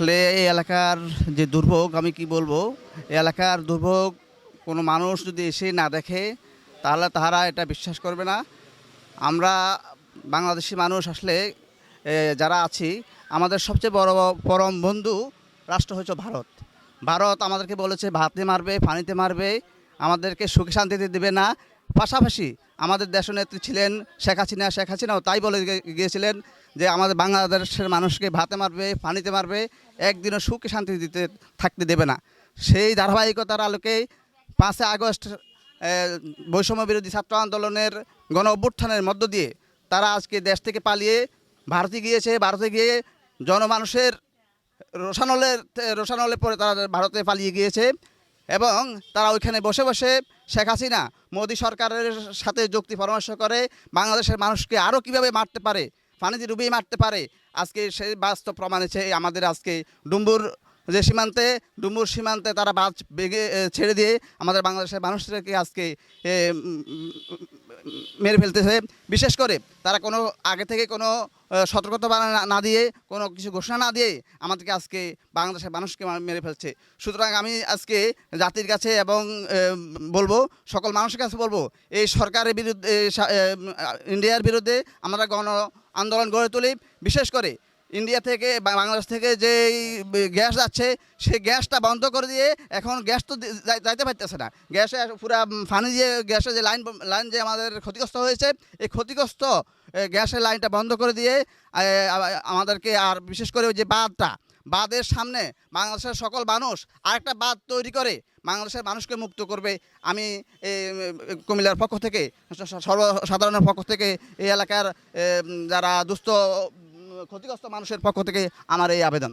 আসলে এই এলাকার যে দুর্ভোগ, আমি কি বলব? এই এলাকার দুর্ভোগ, কোনো মানুষ যদি এসে না দেখে, তাহলে তাহারা এটা বিশ্বাস করবে না। আমরা বাংলাদেশি মানুষ আসলে যারা আছি, আমাদের সবচেয়ে বড়, পরম বন্ধু রাষ্ট্র হচ্ছে ভারত। ভারত আমাদেরকে বলেছে ভাতে মারবে, পানিতে মারবে, আমাদেরকে সুখে শান্তিতে দেবে না। পাশাপাশি আমাদের দেশনেত্রী ছিলেন শেখ হাসিনা। শেখ হাসিনাও তাই বলে গিয়েছিলেন যে আমাদের বাংলাদেশের মানুষকে ভাতে মারবে, পানিতে মারবে, একদিনও সুখে শান্তি দিতে, থাকতে দেবে না। সেই ধারাবাহিকতার আলোকে পাঁচে আগস্ট বৈষম্য বিরোধী ছাত্র আন্দোলনের গণ অভ্যুত্থানের মধ্য দিয়ে তারা আজকে দেশ থেকে পালিয়ে ভারতে গিয়েছে। ভারতে গিয়ে জনমানুষের রোশানলের রোশানলে পরে তারা ভারতে পালিয়ে গিয়েছে এবং তারা ওইখানে বসে বসে শেখ হাসিনা মোদী সরকারের সাথে যুক্তি পরামর্শ করে বাংলাদেশের মানুষকে আরও কীভাবে মারতে পারে পানিতে ডুবিয়ে মারতে পারে। আজকে সেই বাস্তব প্রমাণ হচ্ছে আমাদের আজকে ডুম্বুর যে সীমান্তে, ডুম্বুর সীমান্তে তারা বাজ বেগে ছেড়ে দিয়ে আমাদের বাংলাদেশের মানুষদেরকে আজকে মেরে ফেলতেছে। বিশেষ করে তারা কোনো আগে থেকে কোনো সতর্কতা না- দিয়ে, কোনো কিছু ঘোষণা না দিয়ে আমাদেরকে আজকে বাংলাদেশের মানুষকে মেরে ফেলছে। সুতরাং আমি আজকে জাতির কাছে এবং বলব, সকল মানুষের কাছে বলব, এই সরকারের বিরুদ্ধে ইন্ডিয়ার বিরুদ্ধে আমরা গণ আন্দোলন গড়ে তুলি। বিশেষ করে ইন্ডিয়া থেকে বাংলাদেশ থেকে যে গ্যাস যাচ্ছে, সেই গ্যাসটা বন্ধ করে দিয়ে এখন গ্যাস তো যাইতে পারতেছে না। গ্যাসে পুরা ফানি দিয়ে গ্যাসের যে লাইন লাইন যে আমাদের ক্ষতিগ্রস্ত হয়েছে, এই ক্ষতিগ্রস্ত গ্যাসের লাইনটা বন্ধ করে দিয়ে আমাদেরকে আর বিশেষ করে যে বাঁধটা বাঁধের সামনে বাংলাদেশের সকল মানুষ আরেকটা বাঁধ তৈরি করে বাংলাদেশের মানুষকে মুক্ত করবে। আমি কুমিল্লার পক্ষ থেকে, সর্বসাধারণের পক্ষ থেকে, এই এলাকার যারা দুস্থ, ক্ষতিগ্রস্ত মানুষের পক্ষ থেকে আমার এই আবেদন।